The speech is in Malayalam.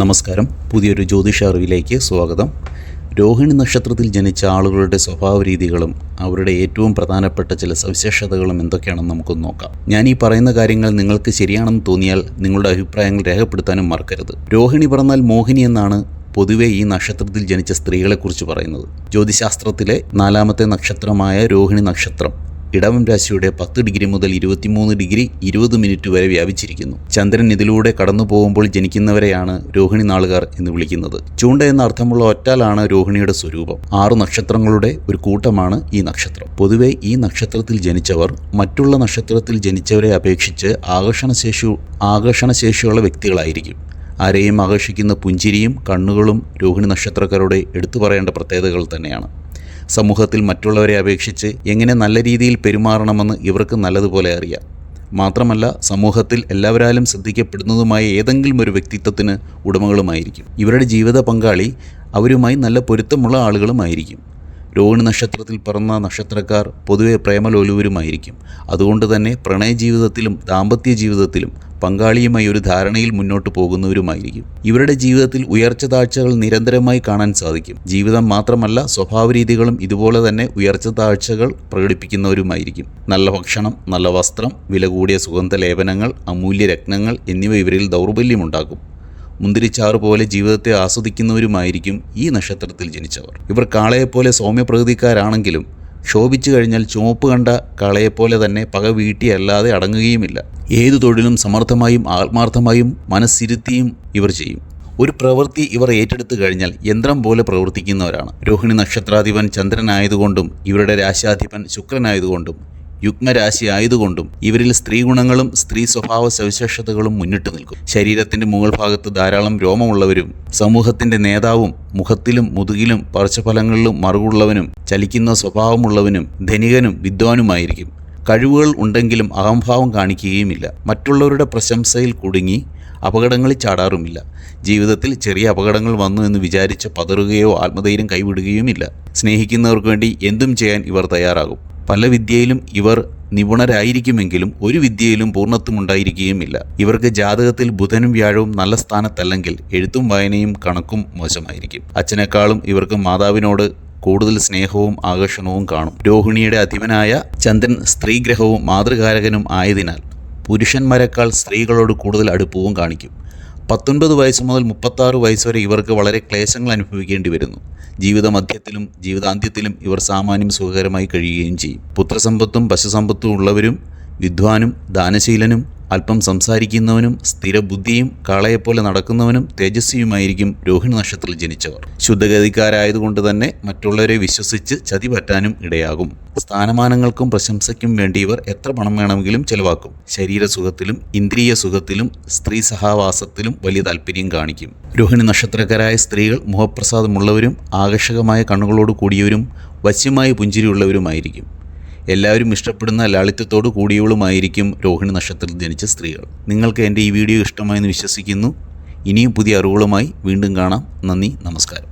നമസ്കാരം. പുതിയൊരു ജ്യോതിഷ അറിവിലേക്ക് സ്വാഗതം. രോഹിണി നക്ഷത്രത്തിൽ ജനിച്ച ആളുകളുടെ സ്വഭാവ രീതികളും അവരുടെ ഏറ്റവും പ്രധാനപ്പെട്ട ചില സവിശേഷതകളും എന്തൊക്കെയാണെന്ന് നമുക്കൊന്ന് നോക്കാം. ഞാൻ ഈ പറയുന്ന കാര്യങ്ങൾ നിങ്ങൾക്ക് ശരിയാണെന്ന് തോന്നിയാൽ നിങ്ങളുടെ അഭിപ്രായങ്ങൾ രേഖപ്പെടുത്താനും മറക്കരുത്. രോഹിണി പറഞ്ഞാൽ മോഹിനി എന്നാണ് പൊതുവെ ഈ നക്ഷത്രത്തിൽ ജനിച്ച സ്ത്രീകളെക്കുറിച്ച് പറയുന്നത്. ജ്യോതിശാസ്ത്രത്തിലെ നാലാമത്തെ നക്ഷത്രമായ രോഹിണി നക്ഷത്രം ഇടവം രാശിയുടെ പത്ത് ഡിഗ്രി മുതൽ ഇരുപത്തിമൂന്ന് ഡിഗ്രി ഇരുപത് മിനിറ്റ് വരെ വ്യാപിച്ചിരിക്കുന്നു. ചന്ദ്രൻ ഇതിലൂടെ കടന്നു പോകുമ്പോൾ ജനിക്കുന്നവരെയാണ് രോഹിണി നാളുകാർ എന്ന് വിളിക്കുന്നത്. ചൂണ്ട എന്ന അർത്ഥമുള്ള ഒറ്റാലാണ് രോഹിണിയുടെ സ്വരൂപം. ആറു നക്ഷത്രങ്ങളുടെ ഒരു കൂട്ടമാണ് ഈ നക്ഷത്രം. പൊതുവെ ഈ നക്ഷത്രത്തിൽ ജനിച്ചവർ മറ്റുള്ള നക്ഷത്രത്തിൽ ജനിച്ചവരെ അപേക്ഷിച്ച് ആകർഷണശേഷി ആകർഷണശേഷിയുള്ള വ്യക്തികളായിരിക്കും. ആരെയും ആകർഷിക്കുന്ന പുഞ്ചിരിയും കണ്ണുകളും രോഹിണി നക്ഷത്രക്കാരുടെ എടുത്തു പറയേണ്ട പ്രത്യേകതകൾ തന്നെയാണ്. സമൂഹത്തിൽ മറ്റുള്ളവരെ അപേക്ഷിച്ച് എങ്ങനെ നല്ല രീതിയിൽ പെരുമാറണമെന്ന് ഇവർക്ക് നല്ലതുപോലെ അറിയാം. മാത്രമല്ല സമൂഹത്തിൽ എല്ലാവരാലും ശ്രദ്ധിക്കപ്പെടുന്നതുമായ ഏതെങ്കിലും ഒരു വ്യക്തിത്വത്തിന് ഉടമകളുമായിരിക്കും. ഇവരുടെ ജീവിത പങ്കാളി അവരുമായി നല്ല പൊരുത്തമുള്ള ആളുകളുമായിരിക്കും. രോഹിണി നക്ഷത്രത്തിൽ പിറന്ന നക്ഷത്രക്കാർ പൊതുവെ പ്രേമലോലുവരുമായിരിക്കും. അതുകൊണ്ട് തന്നെ പ്രണയ ജീവിതത്തിലും ദാമ്പത്യ ജീവിതത്തിലും പങ്കാളിയുമായി ഒരു ധാരണയിൽ മുന്നോട്ട് പോകുന്നവരുമായിരിക്കും. ഇവരുടെ ജീവിതത്തിൽ ഉയർച്ച താഴ്ചകൾ നിരന്തരമായി കാണാൻ സാധിക്കും. ജീവിതം മാത്രമല്ല സ്വഭാവ രീതികളും ഇതുപോലെ തന്നെ ഉയർച്ച താഴ്ചകൾ പ്രകടിപ്പിക്കുന്നവരുമായിരിക്കും. നല്ല ഭക്ഷണം നല്ല വസ്ത്രം വില കൂടിയ സുഗന്ധ ലേപനങ്ങൾ അമൂല്യ രത്നങ്ങൾ എന്നിവ ഇവരിൽ ദൗർബല്യമുണ്ടാക്കും. മുന്തിരിച്ചാറ് പോലെ ജീവിതത്തെ ആസ്വദിക്കുന്നവരുമായിരിക്കും ഈ നക്ഷത്രത്തിൽ ജനിച്ചവർ. ഇവർ കാളയെപ്പോലെ സൗമ്യപ്രകൃതിക്കാരാണെങ്കിലും ശോഭിച്ചു കഴിഞ്ഞാൽ ചുവപ്പ് കണ്ട കാളയെപ്പോലെ തന്നെ പക വീട്ടിയല്ലാതെ അടങ്ങുകയുമില്ല. ഏതു തൊഴിലും സമർത്ഥമായും ആത്മാർത്ഥമായും മനസ്സിരുത്തിയും ഇവർ ചെയ്യും. ഒരു പ്രവൃത്തി ഇവർ ഏറ്റെടുത്തു കഴിഞ്ഞാൽ യന്ത്രം പോലെ പ്രവർത്തിക്കുന്നവരാണ്. രോഹിണി നക്ഷത്രാധിപൻ ചന്ദ്രനായതുകൊണ്ടും ഇവരുടെ രാശാധിപൻ ശുക്രനായതുകൊണ്ടും യുഗ്മരാശി ആയതുകൊണ്ടും ഇവരിൽ സ്ത്രീ ഗുണങ്ങളും സ്ത്രീ സ്വഭാവ സവിശേഷതകളും മുന്നിട്ട് നിൽക്കും. ശരീരത്തിന്റെ മുകൾ ഭാഗത്ത് ധാരാളം രോമമുള്ളവരും സമൂഹത്തിന്റെ നേതാവും മുഖത്തിലും മുതുകിലും പറച്ചഫലങ്ങളിലും മറുകുള്ളവനും ചലിക്കുന്ന സ്വഭാവമുള്ളവനും ധനികനും വിദ്വാനുമായിരിക്കും. കഴിവുകൾ ഉണ്ടെങ്കിലും അഹംഭാവം കാണിക്കുകയുമില്ല. മറ്റുള്ളവരുടെ പ്രശംസയിൽ കുടുങ്ങി അപകടങ്ങളിൽ ചാടാറുമില്ല. ജീവിതത്തിൽ ചെറിയ അപകടങ്ങൾ വന്നു എന്ന് വിചാരിച്ച് പതറുകയോ ആത്മധൈര്യം കൈവിടുകയുമില്ല. സ്നേഹിക്കുന്നവർക്ക് വേണ്ടി എന്തും ചെയ്യാൻ ഇവർ തയ്യാറാകും. പല വിദ്യയിലും ഇവർ നിപുണരായിരിക്കുമെങ്കിലും ഒരു വിദ്യയിലും പൂർണത്വമുണ്ടായിരിക്കുകയുമില്ല. ഇവർക്ക് ജാതകത്തിൽ ബുധനും വ്യാഴവും നല്ല സ്ഥാനത്തല്ലെങ്കിൽ എഴുത്തും വായനയും കണക്കും മോശമായിരിക്കും. അച്ഛനേക്കാളും ഇവർക്ക് മാതാവിനോട് കൂടുതൽ സ്നേഹവും ആകർഷണവും കാണും. രോഹിണിയുടെ അധിപനായ ചന്ദ്രൻ സ്ത്രീഗ്രഹവും മാതൃകാരകനും ആയതിനാൽ പുരുഷന്മാരെക്കാൾ സ്ത്രീകളോട് കൂടുതൽ അടുപ്പവും കാണിക്കും. പത്തൊൻപത് വയസ്സ് മുതൽ മുപ്പത്താറ് വയസ്സ് വരെ ഇവർക്ക് വളരെ ക്ലേശങ്ങൾ അനുഭവിക്കേണ്ടി വരുന്നു. ജീവിതമധ്യത്തിലും ജീവിതാന്ത്യത്തിലും ഇവർ സാമാന്യം സുഖകരമായി കഴിയുകയും ചെയ്യും. പുത്രസമ്പത്തും പശുസമ്പത്തും ഉള്ളവരും വിദ്വാനും ദാനശീലനും അല്പം സംസാരിക്കുന്നവനും സ്ഥിരബുദ്ധിയും കാളയെപ്പോലെ നടക്കുന്നവനും തേജസ്വിയുമായിരിക്കും രോഹിണി നക്ഷത്രത്തിൽ ജനിച്ചവർ. ശുദ്ധഗതിക്കാരായതുകൊണ്ട് തന്നെ മറ്റുള്ളവരെ വിശ്വസിച്ച് ചതി പറ്റാനും ഇടയാകും. സ്ഥാനമാനങ്ങൾക്കും പ്രശംസയ്ക്കും വേണ്ടി ഇവർ എത്ര പണം വേണമെങ്കിലും ചെലവാക്കും. ശരീരസുഖത്തിലും ഇന്ദ്രിയ സുഖത്തിലും സ്ത്രീ സഹവാസത്തിലും വലിയ താല്പര്യം കാണിക്കും. രോഹിണി നക്ഷത്രക്കാരായ സ്ത്രീകൾ മുഖപ്രസാദമുള്ളവരും ആകർഷകമായ കണ്ണുകളോട് കൂടിയവരും വശ്യമായ പുഞ്ചിരിയുള്ളവരുമായിരിക്കും. എല്ലാവരും ഇഷ്ടപ്പെടുന്ന ലാളിത്യത്തോടു കൂടിയവളുമായിരിക്കും രോഹിണി നക്ഷത്രത്തിൽ ജനിച്ച സ്ത്രീകൾ. നിങ്ങൾക്ക് എന്റെ ഈ വീഡിയോ ഇഷ്ടമായെന്ന് വിശ്വസിക്കുന്നു. ഇനിയും പുതിയ അറിവുകളുമായി വീണ്ടും കാണാം. നന്ദി നമസ്കാരം.